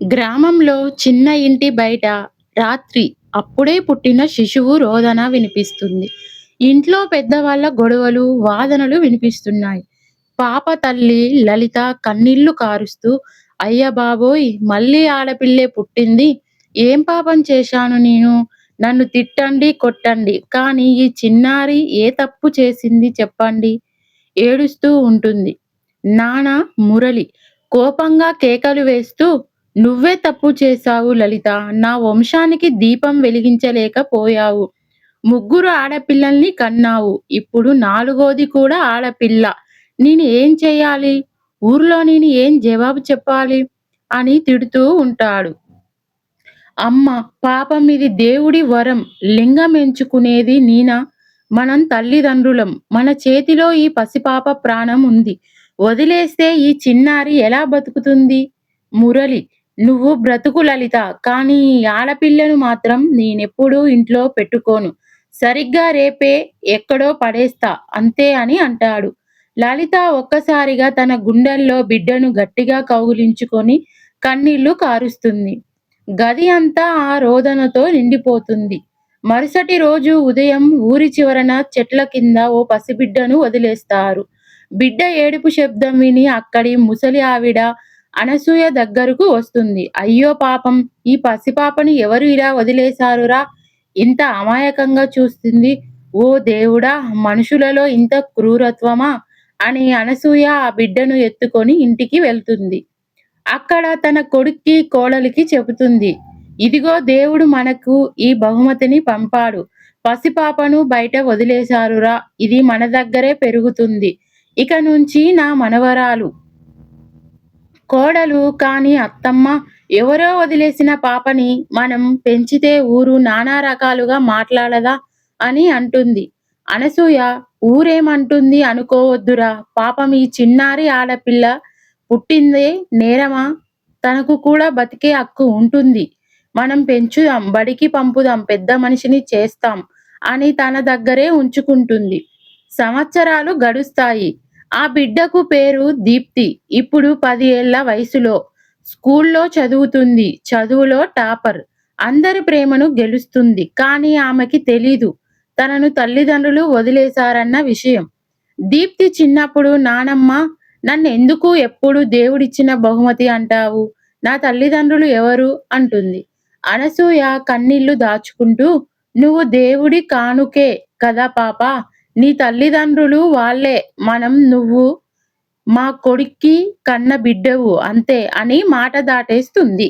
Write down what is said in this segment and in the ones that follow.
గ్రామంలో చిన్న ఇంటి బయట రాత్రి అప్పుడే పుట్టిన శిశువు రోదన వినిపిస్తుంది. ఇంట్లో పెద్దవాళ్ళ గొడవలు, వాదనలు వినిపిస్తున్నాయి. పాప తల్లి లలిత కన్నీళ్ళు కారుస్తూ అయ్య బాబోయ్! మళ్ళీ ఆడపిల్లే పుట్టింది. ఏం పాపం చేశాను నేను? నన్ను తిట్టండి, కొట్టండి. కానీ ఈ చిన్నారి ఏ తప్పు చేసింది చెప్పండి? ఏడుస్తూ ఉంటుంది. నానా మురళి కోపంగా కేకలు వేస్తూ నువ్వే తప్పు చేశావు లలిత. నా వంశానికి దీపం వెలిగించలేకపోయావు ముగ్గురు ఆడపిల్లల్ని కన్నావు. ఇప్పుడు నాలుగోది కూడా ఆడపిల్ల. నేను ఏం చేయాలి ఊర్లో నేను ఏం జవాబు చెప్పాలి? అని తిడుతూ ఉంటాడు. అమ్మ పాపం ఇది దేవుడి వరం. లింగం ఎంచుకునేది నీనా మనం తల్లిదండ్రులం. మన చేతిలో ఈ పసిపాప ప్రాణం ఉంది. వదిలేస్తే ఈ చిన్నారి ఎలా బతుకుతుంది? మురళి నువ్వు బ్రతుకు లలిత. కానీ ఆడపిల్లను మాత్రం నేనెప్పుడూ ఇంట్లో పెట్టుకోను. సరిగ్గా రేపే ఎక్కడో పడేస్తా అంతే అని అంటాడు. లలిత ఒక్కసారిగా తన గుండెల్లో బిడ్డను గట్టిగా కౌగిలించుకొని కన్నీళ్ళు కారుస్తుంది. గది అంతా ఆ రోదనతో నిండిపోతుంది. మరుసటి రోజు ఉదయం ఊరి చివరన చెట్ల కింద ఓ పసిబిడ్డను వదిలేస్తారు. బిడ్డ ఏడుపు శబ్దం విని అక్కడి ముసలి ఆవిడ అనసూయ దగ్గరకు వస్తుంది. అయ్యో పాపం! ఈ పసిపాపని ఎవరు ఇలా వదిలేశారురా? ఇంత అమాయకంగా చూస్తుంది. ఓ దేవుడా! మనుషులలో ఇంత క్రూరత్వమా? అని అనసూయ ఆ బిడ్డను ఎత్తుకొని ఇంటికి వెళ్తుంది. అక్కడ తన కొడుక్కి, కోడలికి చెబుతుంది. ఇదిగో దేవుడు మనకు ఈ బహుమతిని పంపాడు. పసిపాపను బయట వదిలేశారురా. ఇది మన దగ్గరే పెరుగుతుంది. ఇక నుంచి నా మనవరాలు. కోడలు కానీ అత్తమ్మ ఎవరో వదిలేసిన పాపని మనం పెంచితే ఊరు నానా రకాలుగా మాట్లాడదా? అని అంటుంది. అనసూయ ఊరేమంటుంది అనుకోవద్దురా. పాపం ఈ చిన్నారి ఆడపిల్ల పుట్టిందే నేరమా? తనకు కూడా బతికే హక్కు ఉంటుంది. మనం పెంచుదాం, బడికి పంపుదాం, పెద్ద మనిషిని చేస్తాం అని తన దగ్గరే ఉంచుకుంటుంది. సంవత్సరాలు గడుస్తాయి. ఆ బిడ్డకు పేరు దీప్తి. ఇప్పుడు పది ఏళ్ళ వయసులో. స్కూల్లో చదువుతుంది. చదువులో టాపర్. అందరి ప్రేమను గెలుస్తుంది. కానీ ఆమెకి తెలీదు తనను తల్లిదండ్రులు వదిలేశారన్న విషయం. దీప్తి చిన్నప్పుడు నానమ్మ నన్ను ఎందుకు ఎప్పుడు దేవుడిచ్చిన బహుమతి అంటావు? నా తల్లిదండ్రులు ఎవరు? అంటుంది. అనసూయ కన్నీళ్ళు దాచుకుంటూ నువ్వు దేవుడి కానుకే కదా పాపా! నీ తల్లిదండ్రులు వాళ్ళే మనం నువ్వు మా కొడుక్కి కన్న బిడ్డవు అంతే అని మాట దాటేస్తుంది.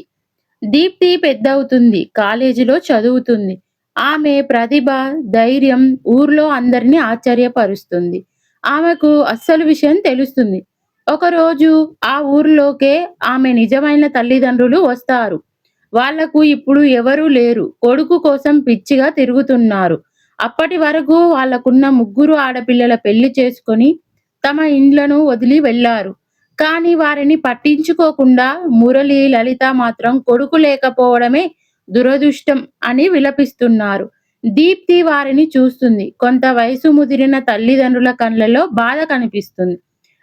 దీప్తి పెద్దవుతుంది. కాలేజీలో చదువుతుంది. ఆమె ప్రతిభ, ధైర్యం ఊర్లో అందరినీ ఆశ్చర్యపరుస్తుంది. ఆమెకు అస్సలు విషయం తెలుస్తుంది. ఒకరోజు ఆ ఊర్లోకే ఆమె నిజమైన తల్లిదండ్రులు వస్తారు. వాళ్ళకు ఇప్పుడు ఎవరూ లేరు. కొడుకు కోసం పిచ్చిగా తిరుగుతున్నారు. అప్పటి వరకు వాళ్ళకున్న ముగ్గురు ఆడపిల్లల పెళ్ళి చేసుకొని తమ ఇండ్లను వదిలి వెళ్ళారు. కానీ వారిని పట్టించుకోకుండా మురళి, లలిత మాత్రం కొడుకు లేకపోవడమే దురదృష్టం అని విలపిస్తున్నారు. దీప్తి వారిని చూస్తుంది. కొంత వయసు ముదిరిన తల్లిదండ్రుల కళ్ళలో బాధ కనిపిస్తుంది.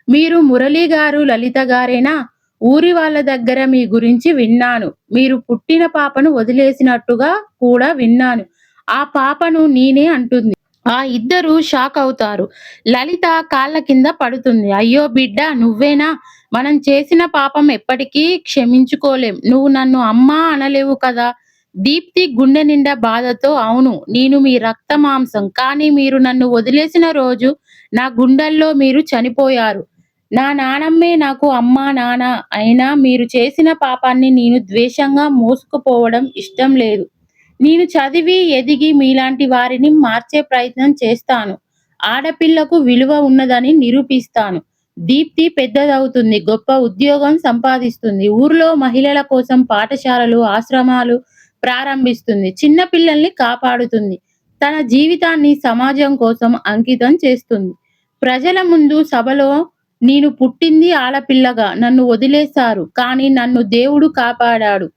మీరు మురళి గారు లలిత గారేనా ఊరి వాళ్ళ దగ్గర మీ గురించి విన్నాను. మీరు పుట్టిన పాపను వదిలేసినట్టుగా కూడా విన్నాను. ఆ పాపను నేనే అంటుంది. ఆ ఇద్దరూ షాక్ అవుతారు. లలిత కాళ్ళ కింద పడుతుంది. అయ్యో బిడ్డ నువ్వేనా? మనం చేసిన పాపం ఎప్పటికీ క్షమించుకోలేం. నువ్వు నన్ను అమ్మా అనలేవు కదా? దీప్తి గుండె నిండా బాధతో అవును నేను మీ రక్త మాంసం. కానీ మీరు నన్ను వదిలేసిన రోజు నా గుండెల్లో మీరు చనిపోయారు. నా నానమ్మే నాకు అమ్మా, నాన్న అయినా మీరు చేసిన పాపాన్ని నేను ద్వేషంగా మోసుకుపోవడం ఇష్టం లేదు. నేను చదివి, ఎదిగి మీలాంటి వారిని మార్చే ప్రయత్నం చేస్తాను. ఆడపిల్లకు విలువ ఉన్నదని నిరూపిస్తాను. దీప్తి పెద్దదవుతుంది. గొప్ప ఉద్యోగం సంపాదిస్తుంది. ఊర్లో మహిళల కోసం పాఠశాలలు, ఆశ్రమాలు ప్రారంభిస్తుంది. చిన్న పిల్లల్ని కాపాడుతుంది. తన జీవితాన్ని సమాజం కోసం అంకితం చేస్తుంది. ప్రజల ముందు సభలో నేను పుట్టింది ఆడపిల్లగా. నన్ను వదిలేశారు. కానీ నన్ను దేవుడు కాపాడాడు.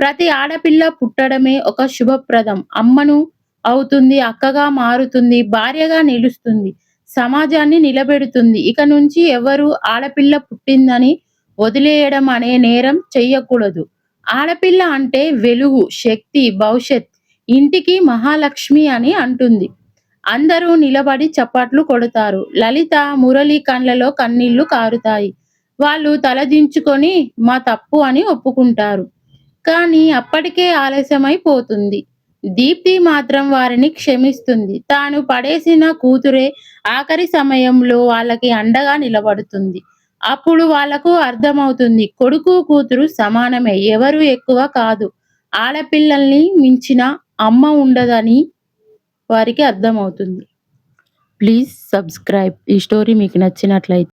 ప్రతి ఆడపిల్ల పుట్టడమే ఒక శుభప్రదం. అమ్మను అవుతుంది. అక్కగా మారుతుంది. భార్యగా నిలుస్తుంది. సమాజాన్ని నిలబెడుతుంది. ఇక నుంచి ఎవరు ఆడపిల్ల పుట్టిందని వదిలేయడం అనే నేరం చెయ్యకూడదు. ఆడపిల్ల అంటే వెలుగు శక్తి భవిష్యత్ ఇంటికి మహాలక్ష్మి అని అంటుంది అందరూ నిలబడి చప్పట్లు కొడతారు లలిత మురళి కండ్లలో కన్నీళ్ళు కారుతాయి వాళ్ళు తలదించుకొని మా తప్పు అని ఒప్పుకుంటారు కానీ అప్పటికే ఆలస్యమైపోతుంది. దీప్తి మాత్రం వారిని క్షమిస్తుంది. తాను పడేసిన కూతురే ఆఖరి సమయంలో వాళ్ళకి అండగా నిలబడుతుంది. అప్పుడు వాళ్ళకు అర్థమవుతుంది కొడుకు కూతురు సమానమే ఎవరు ఎక్కువ కాదు. ఆడపిల్లల్ని మించిన అమ్మ ఉండదని వారికి అర్థమవుతుంది. ప్లీజ్ సబ్స్క్రైబ్ ఈ స్టోరీ మీకు నచ్చినట్లయితే